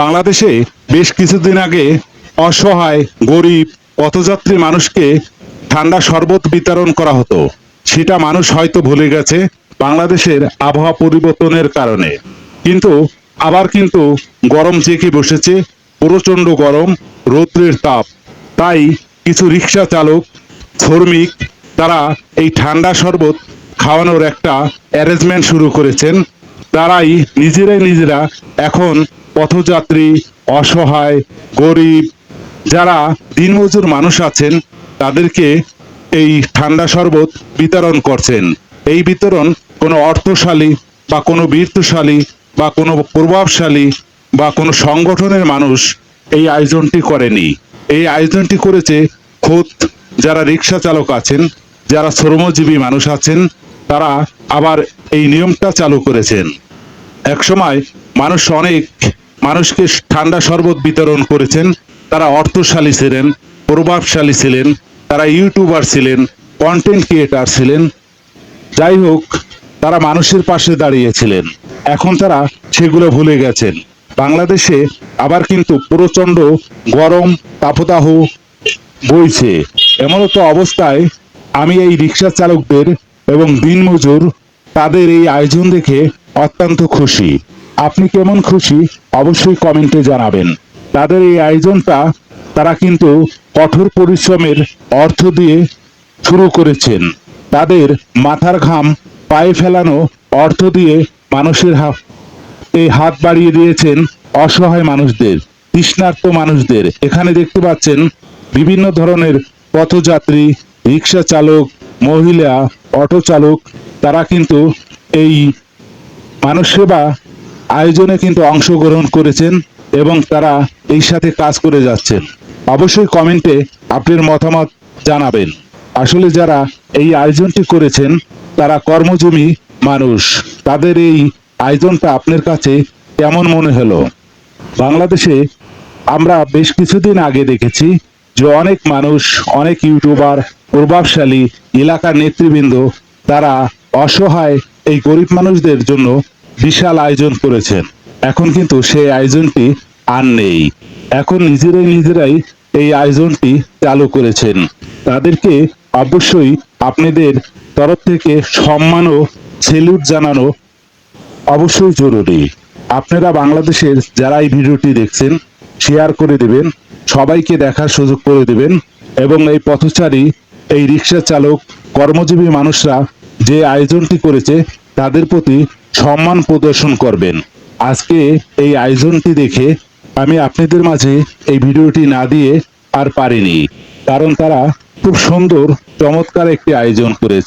বাংলাদেশে বেশ কিছুদিন আগে অসহায়, গরিব, পথযাত্রী মানুষকে ঠান্ডা শরবত বিতরণ করা হতো। সেটা মানুষ হয়তো ভুলে গেছে বাংলাদেশের আবহাওয়া পরিবর্তনের কারণে। কিন্তু আবার কিন্তু গরম জেঁকে বসেছে, প্রচণ্ড গরম, রৌদ্রের তাপ। তাই কিছু রিক্সা চালক, শ্রমিক, তারা এই ঠান্ডা শরবত খাওয়ানোর একটা অ্যারেঞ্জমেন্ট শুরু করেছেন। তারাই নিজেরাই নিজেরা এখন পথযাত্রী, অসহায়, গরিব যারা দিনমজুর মানুষ আছেন, তাদেরকে এই ঠান্ডা শরবত বিতরণ করছেন। এই বিতরণ কোনো অর্থশালী বা কোনো বীরত্বশালী বা কোনো প্রভাবশালী বা কোনো সংগঠনের মানুষ এই আয়োজনটি করেনি। এই আয়োজনটি করেছে খোদ যারা রিক্সা চালক আছেন, যারা শ্রমজীবী মানুষ আছেন, তারা আবার এই নিয়মটা চালু করেছেন। একসময় মানুষ অনেক মানুষকে ঠান্ডা শরবত বিতরণ করেছেন, তারা অর্থশালী ছিলেন, প্রভাবশালী ছিলেন, তারা ইউটিউবার ছিলেন কন্টেন্ট ক্রিয়েটার ছিলেন। যাই হোক, তারা মানুষের পাশে দাঁড়িয়েছিলেন। এখন তারা সেগুলো ভুলে গেছেন। বাংলাদেশে আবার কিন্তু প্রচণ্ড গরম, তাপদাহ বইছে। এমনতো অবস্থায় আমি এই রিক্সা চালকদের এবং দিনমজুর তাদের এই আয়োজন দেখে অত্যন্ত খুশি। আপনি কেমন খুশি, অবশ্যই কমেন্টে জানাবেন। তাদের এই আয়োজনটা তারা কিন্তু কঠোর পরিশ্রমের অর্থ দিয়ে শুরু করেছেন। তাদের মাথার ঘাম, পায়ে ফেলানো অর্থ দিয়ে মানুষের হাত এই হাত বাড়িয়ে দিয়েছেন অসহায় মানুষদের, তৃষ্ণার্ত মানুষদের। এখানে দেখতে পাচ্ছেন বিভিন্ন ধরনের পথযাত্রী, রিক্সা চালক, মহিলা, অটো চালক, তারা কিন্তু এই মানুষ সেবা আয়োজনে কিন্তু অংশগ্রহণ করেছেন এবং তারা এই সাথে কাজ করে যাচ্ছেন অবশ্যই কমেন্টে আপনার মতামত জানাবেন। আসলে যারা এই আয়োজনটি করেছেন, তারা কর্মজীবী মানুষ। তাদের এই আয়োজনটা আপনার কাছে কেমন মনে হলো? বাংলাদেশে আমরা বেশ কিছুদিন আগে দেখেছি যে অনেক মানুষ, অনেক ইউটিউবার, প্রভাবশালী এলাকার নেতৃবৃন্দ, তারা অসহায় এই গরিব মানুষদের জন্য বিশাল আয়োজন করেছেন। এখন কিন্তু সেই আয়োজনটি আর নেই। এখন নিজেরাই নিজেরাই এই আয়োজনটি চালু করেছেন। তাদেরকে অবশ্যই আপনাদের তরফ থেকে সম্মান ও সেলুট জানানো অবশ্যই জরুরি। আপনারা বাংলাদেশের যারা এই ভিডিওটি দেখছেন শেয়ার করে দেবেন, সবাইকে দেখার সুযোগ করে দেবেন এবং এই পথচারী, এই রিক্সা চালক, কর্মজীবী মানুষরা যে আয়োজনটি করেছে, তাদের প্রতি সম্মান প্রদর্শন করবেন। আজকে এই আয়োজনটি দেখে আমি আপনাদের মাঝে এই ভিডিওটি না দিয়ে আর পারিনি, কারণ তারা খুব সুন্দর, চমৎকার একটি আয়োজন করেছে।